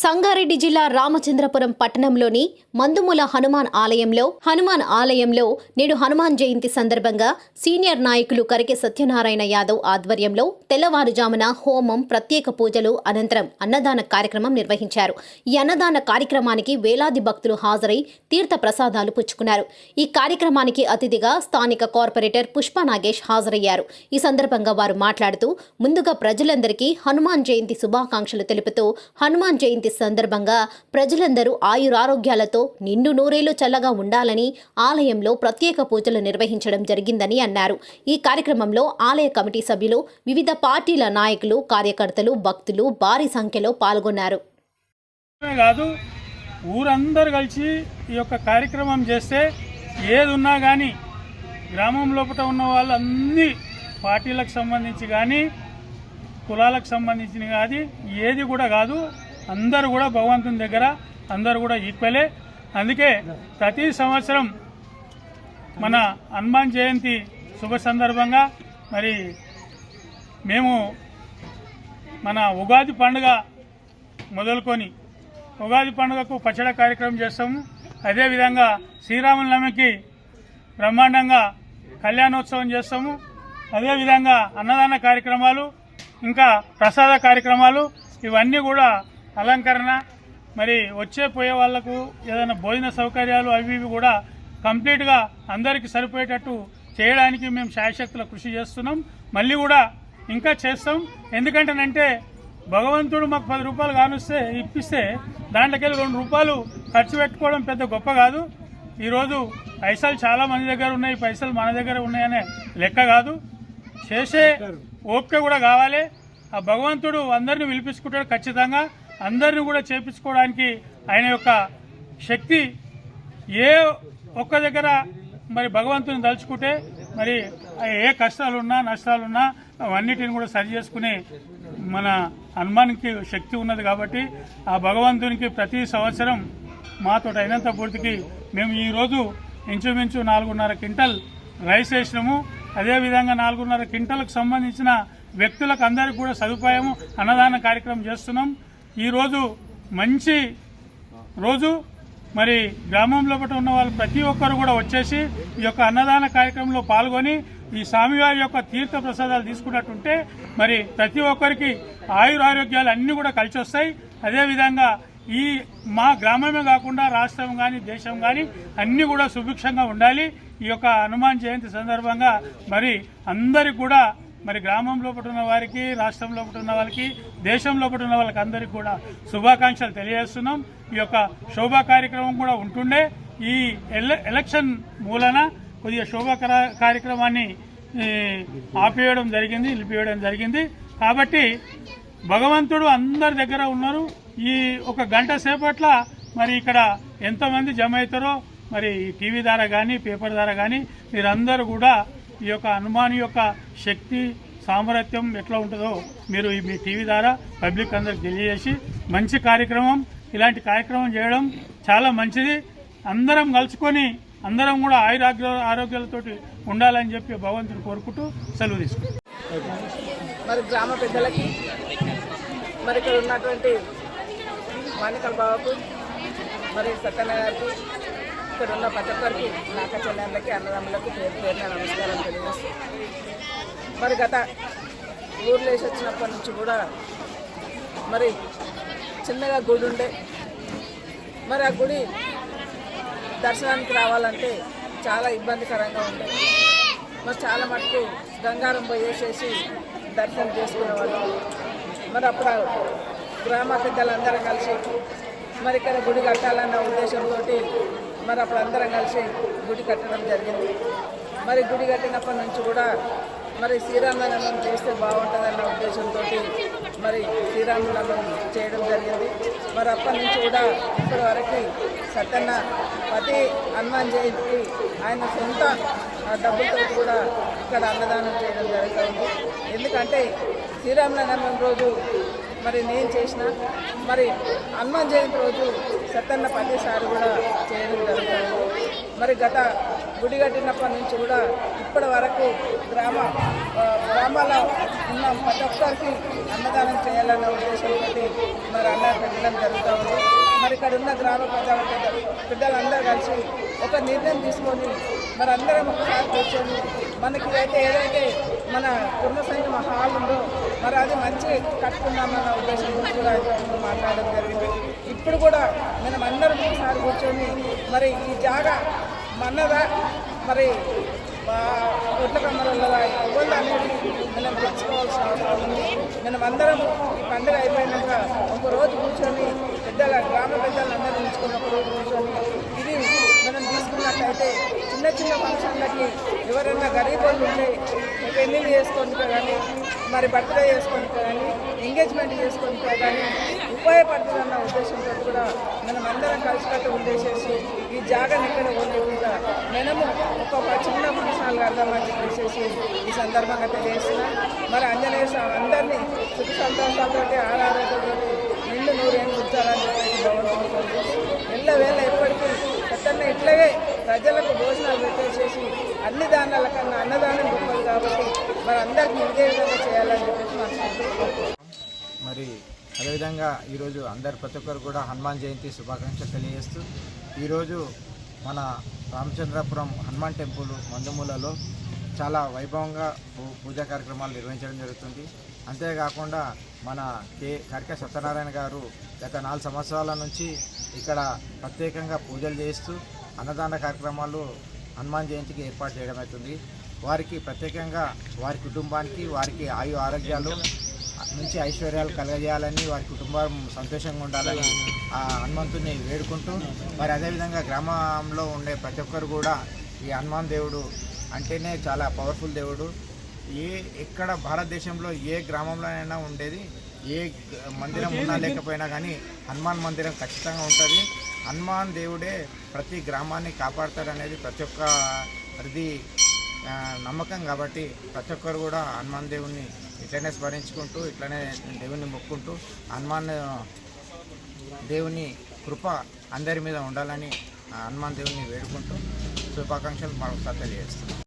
సంగారెడ్డి జిల్లా రామచంద్రపురం పట్టణంలోని మందుముల హనుమాన్ ఆలయంలో హనుమాన్ ఆలయంలో నేడు హనుమాన్ జయంతి సందర్భంగా సీనియర్ నాయకులు కరికె సత్యనారాయణ యాదవ్ ఆధ్వర్యంలో తెల్లవారుజామున హోమం ప్రత్యేక పూజలు అనంతరం అన్నదాన కార్యక్రమం నిర్వహించారు. ఈ అన్నదాన కార్యక్రమానికి వేలాది భక్తులు హాజరై తీర్థ ప్రసాదాలు పుచ్చుకున్నారు. ఈ కార్యక్రమానికి అతిథిగా స్థానిక కార్పొరేటర్ పుష్ప నాగేష్ హాజరయ్యారు. ఈ సందర్భంగా వారు మాట్లాడుతూ ముందుగా ప్రజలందరికీ హనుమాన్ జయంతి శుభాకాంక్షలు తెలుపుతూ హనుమాన్ జయంతి సందర్భంగా ప్రజలందరూ ఆయురారోగ్యాలతో నిండు నూరేళ్ళు చల్లగా ఉండాలని ఆలయంలో ప్రత్యేక పూజలు నిర్వహించడం జరిగిందని అన్నారు. ఈ కార్యక్రమంలో ఆలయ కమిటీ సభ్యులు వివిధ పార్టీల నాయకులు కార్యకర్తలు భక్తులు భారీ సంఖ్యలో పాల్గొన్నారు. కాదు ఊరందరూ కలిసి ఈ యొక్క కార్యక్రమం చేస్తే ఏది ఉన్నా కానీ గ్రామం లోపల ఉన్న వాళ్ళన్నీ పార్టీలకు సంబంధించి కానీ కులాలకు సంబంధించిన కానీ ఏది కూడా కాదు అందరూ కూడా భగవంతుని దగ్గర అందరూ కూడా ఈక్వలే అందుకే ప్రతి సంవత్సరం మన హనుమాన్ జయంతి శుభ సందర్భంగా మరి మేము మన ఉగాది పండుగ మొదలుకొని ఉగాది పండుగకు పచ్చడి కార్యక్రమం చేస్తాము. అదేవిధంగా శ్రీరామనవమికి బ్రహ్మాండంగా కళ్యాణోత్సవం చేస్తాము. అదేవిధంగా అన్నదాన కార్యక్రమాలు ఇంకా ప్రసాద కార్యక్రమాలు ఇవన్నీ కూడా అలంకరణ మరి వచ్చే పోయే వాళ్ళకు ఏదైనా భోజన సౌకర్యాలు అవి ఇవి కూడా కంప్లీట్గా అందరికీ సరిపోయేటట్టు చేయడానికి మేము శాయశక్తుల కృషి చేస్తున్నాం. మళ్ళీ కూడా ఇంకా చేస్తాం. ఎందుకంటేనంటే భగవంతుడు మాకు పది రూపాయలు కానిస్తే ఇప్పిస్తే దాంట్లోకెళ్ళి రెండు రూపాయలు ఖర్చు పెట్టుకోవడం పెద్ద గొప్ప కాదు. ఈరోజు పైసలు చాలా మంది దగ్గర ఉన్నాయి. పైసలు మన దగ్గర ఉన్నాయనే లెక్క కాదు. చేసే ఓపిక కూడా కావాలి. ఆ భగవంతుడు అందరిని పిలిపించుకుంటాడు ఖచ్చితంగా. అందరిని కూడా చేపించుకోవడానికి ఆయన యొక్క శక్తి ఏ ఒక్క దగ్గర మరి భగవంతుని తలుచుకుంటే మరి ఏ కష్టాలున్నా నష్టాలున్నా అవన్నిటిని కూడా సరి చేసుకునే మన హనుమాన్కి శక్తి ఉన్నది కాబట్టి ఆ భగవంతునికి ప్రతి సంవత్సరం మాతో అయినంత పూర్తికి మేము ఈరోజు ఇంచుమించు నాలుగున్నర క్వింటల్ రైస్ వేసినాము. అదేవిధంగా నాలుగున్నర క్వింటల్కి సంబంధించిన వ్యక్తులకు అందరికీ కూడా సదుపాయము అన్నదాన కార్యక్రమం చేస్తున్నాం. ఈరోజు మంచి రోజు. మరి గ్రామంలో పట్ల ఉన్న వాళ్ళు ప్రతి ఒక్కరు కూడా వచ్చేసి ఈ యొక్క అన్నదాన కార్యక్రమంలో పాల్గొని ఈ స్వామివారి యొక్క తీర్థ ప్రసాదాలు తీసుకున్నట్టుంటే మరి ప్రతి ఒక్కరికి ఆయురారోగ్యాలు అన్నీ కూడా కలిసి వస్తాయి అదేవిధంగా ఈ మా గ్రామమే కాకుండా రాష్ట్రం కానీ దేశం కానీ అన్నీ కూడా సుభిక్షంగా ఉండాలి. ఈ యొక్క హనుమాన్ జయంతి సందర్భంగా మరి అందరికి కూడా మరి గ్రామం లోపల ఉన్న వారికి రాష్ట్రం లోపల ఉన్న వాళ్ళకి దేశం లోపల ఉన్న వాళ్ళకి అందరికీ కూడా శుభాకాంక్షలు తెలియజేస్తున్నాం. ఈ యొక్క శోభా కార్యక్రమం కూడా ఉంటుండే. ఈ ఎల- ఎలక్షన్ మూలన కొద్దిగా శోభా కార్యక్రమాన్ని ఆపేయడం జరిగింది నిలిపివేయడం జరిగింది. కాబట్టి భగవంతుడు అందరి దగ్గర ఉన్నారు. ఈ ఒక గంట సేపట్ల మరి ఇక్కడ ఎంతమంది జమ అవుతారో మరి టీవీ ద్వారా కానీ పేపర్ ద్వారా కానీ మీరందరూ కూడా ఈ యొక్క హనుమాన్ యొక్క శక్తి సామర్థ్యం ఎట్లా ఉంటుందో మీరు ఈ మీ టీవీ ద్వారా పబ్లిక్ అందరికి తెలియజేసి మంచి కార్యక్రమం ఇలాంటి కార్యక్రమం చేయడం చాలా మంచిది. అందరం కలుసుకొని అందరం కూడా ఆయురాగ్య ఆరోగ్యాలతోటి ఉండాలని చెప్పి భగవంతుని కోరుకుంటూ సెలవు తీసుకుంటాం మరి గ్రామ పెద్దలకి మరి ఇక్కడ ఉన్నటువంటి బాబుకు మరి సత్యనారాయణ ఇక్కడ ఉన్న ప్రతి ఒక్కరికి నాక చెల్లెళ్ళకి అన్నదమ్ములకి పేరు పేరున నమస్కారం తెలియజేస్తాను మరి గత ఊర్లో వేసి వచ్చినప్పటి నుంచి కూడా మరి చిన్నగా గుడి ఉండే. మరి ఆ గుడి దర్శనానికి రావాలంటే చాలా ఇబ్బందికరంగా ఉండే. మరి చాలా మటుకు గంగారం పోయేసేసి దర్శనం చేసుకునేవాళ్ళు మరి అప్పుడు గ్రామ పెద్దలందరం కలిసి మరి ఇక్కడ గుడి కట్టాలన్న ఉద్దేశంతో మరి అప్పుడు అందరం కలిసి గుడి కట్టడం జరిగింది. మరి గుడి కట్టినప్పటి నుంచి కూడా మరి శ్రీరామనవమి చేస్తే బాగుంటుందన్న ఉద్దేశంతో మరి శ్రీరామనవమి చేయడం జరిగింది. మరి అప్పటి నుంచి కూడా ఇప్పటి వరకు సత్యన్న ప్రతి హనుమాన్ జయంతికి ఆయన సొంత ఆ డబ్బులతో కూడా ఇక్కడ అన్నదానం చేయడం జరుగుతుంది. ఎందుకంటే శ్రీరామనవమి రోజు మరి నేను చేసిన మరి హనుమాన్ జయంతి రోజు సత్యన్న ప్రతిసారి కూడా చేయడం జరుగుతుంది. మరి గత గుడి కట్టినప్పటి నుంచి కూడా ఇప్పటి వరకు గ్రామ గ్రామాల ఉన్న ప్రతి ఒక్కరికి అన్నదానం చేయాలన్న ఉద్దేశంతో మరి అన్న పెట్టడం జరుగుతూ ఉంది. మరి ఇక్కడ ఉన్న గ్రామ ప్రజల పెద్ద బిడ్డలందరూ కలిసి ఒక నిర్ణయం తీసుకొని మరి అందరం ఒకసారి కూర్చొని మనకి అయితే ఏదైతే మన కుర్మసైన మహాల్ ఉందో మరి అది మంచి కట్టుకుందామన్న ఉద్దేశం కూడా మాట్లాడడం జరిగింది. ఇప్పుడు కూడా మనం అందరం ఒకసారి కూర్చొని మరి ఈ జాగా మన్నదా మరి ఒట్ల కమ్మలదా ఎవరు అనేది మనం తెలుసుకోవాల్సిన అవసరం ఉంది. మనం అందరం ఈ పండుగ అయిపోయినాక ఒక రోజు కూర్చొని పెద్దల గ్రామ పెద్దలందరూ ఉంచుకొని ఒక రోజు కూర్చొని ఇది మనం తీసుకున్నట్లయితే చిన్న చిన్న ఫంక్షన్లకి ఎవరైనా గరీబ్ వాళ్ళు ఉంటే పెళ్ళిళ్ళు చేసుకోనిక కానీ మరి బర్త్డే చేసుకోనిక కానీ ఎంగేజ్మెంట్ చేసుకోనిక కానీ ఉపయోగపడుతుందన్న ఉద్దేశంతో కూడా మనం అందరం కలిసికట్టు ఉండేసేసి ఈ జాగాని ఎక్కడ ఉండకుండా మనము ఒక్కొక్క చిన్న ఫంక్షన్లు అర్థమని చెప్పేసి ఈ సందర్భంగా తెలియజేస్తున్నాం. మరి ఆంజనేయ స్వామి అందరినీ సుఖ సంతోషాలతోటి ఆరాధనతో నిండు నూరేళ్ళు ఉంచాలని చెప్పేసి భగవంతుడు ఎల్ల వేళ ఎప్పటికీ ఎట్లనే ఇట్లాగే ప్రజలకు భోజనాలు పెట్టేసేసి అన్ని దానాల కన్నా అన్నదానం గొప్పది కాబట్టి మరి అందరికీ ఇదే విధంగా చేయాలని చెప్పేసి మరి అదేవిధంగా ఈరోజు అందరు ప్రతి ఒక్కరు కూడా హనుమాన్ జయంతి శుభాకాంక్షలు తెలియజేస్తూ ఈరోజు మన రామచంద్రపురం హనుమాన్ టెంపుల్ మందుమూలలో చాలా వైభవంగా పూ- పూజా కార్యక్రమాలు నిర్వహించడం జరుగుతుంది. అంతేకాకుండా మన కే కరిక సత్యనారాయణ గారు గత నాలుగు సంవత్సరాల నుంచి ఇక్కడ ప్రత్యేకంగా పూజలు చేస్తూ అన్నదాన కార్యక్రమాలు హనుమాన్ జయంతికి ఏర్పాటు చేయడం అవుతుంది. వారికి ప్రత్యేకంగా వారి కుటుంబానికి వారికి ఆయు ఆరోగ్యాలు మంచి ఐశ్వర్యాలు కలగజేయాలని వారి కుటుంబం సంతోషంగా ఉండాలని ఆ హనుమంతుని వేడుకుంటూ మరి అదేవిధంగా గ్రామంలో ఉండే ప్రతి ఒక్కరు కూడా ఈ హనుమాన్ దేవుడు అంటేనే చాలా పవర్ఫుల్ దేవుడు. ఏ ఎక్కడ భారతదేశంలో ఏ గ్రామంలోనైనా ఉండేది ఏ మందిరం ఉన్నా లేకపోయినా కానీ హనుమాన్ మందిరం ఖచ్చితంగా ఉంటుంది. హనుమాన్ దేవుడే ప్రతి గ్రామాన్ని కాపాడతాడనేది ప్రతి ఒక్క ప్రతి నమ్మకం కాబట్టి ప్రతి ఒక్కరు కూడా హనుమాన్ దేవుణ్ణి ఇట్లనే స్మరించుకుంటూ ఇట్లనే దేవుణ్ణి మొక్కుంటూ హనుమాన్ దేవుని కృప అందరి మీద ఉండాలని హనుమాన్ దేవుని వేడుకుంటూ శుభాకాంక్షలు మరొకసారి తెలియజేస్తున్నాం.